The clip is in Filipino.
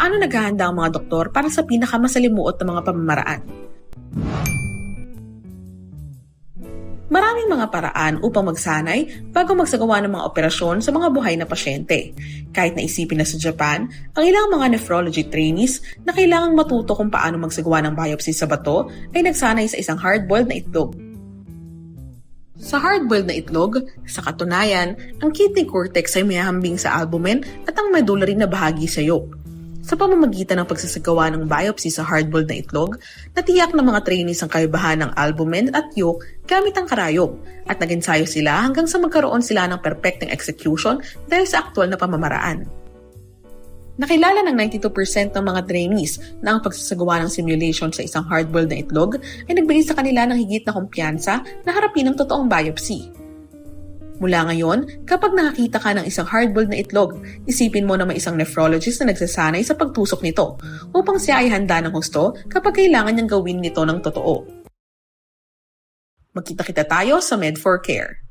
Paano naghahanda ang mga doktor para sa pinakamasalimuot na mga pamamaraan? Maraming mga paraan upang magsanay bago magsagawa ng mga operasyon sa mga buhay na pasyente. Kahit naisipin na sa Japan, ang ilang mga nephrology trainees na kailangang matuto kung paano magsagawa ng biopsy sa bato ay nagsanay sa isang hard-boiled na itlog. Sa hard-boiled na itlog, sa katunayan, ang kidney cortex ay may hambing sa albumen at ang medullary na bahagi sa yolk. Sa pamamagitan ng pagsasagawa ng biopsy sa hard-boiled na itlog, natiyak ng mga trainees ang kaibahan ng albumen at yolk gamit ang karayom at nag-ensayo sila hanggang sa magkaroon sila ng perfecting execution dahil sa aktual na pamamaraan. Nakilala ng 92% ng mga trainees na ang pagsasagawa ng simulation sa isang hard-boiled na itlog ay nagbigay sa kanila ng higit na kumpiyansa na harapin ang totoong biopsy. Mula ngayon, kapag nakakita ka ng isang hard-boiled na itlog, isipin mo na may isang nephrologist na nagsasanay sa pagtusok nito upang siya ay handa ng husto kapag kailangan niyang gawin nito ng totoo. Magkita-kita tayo sa Med4Care.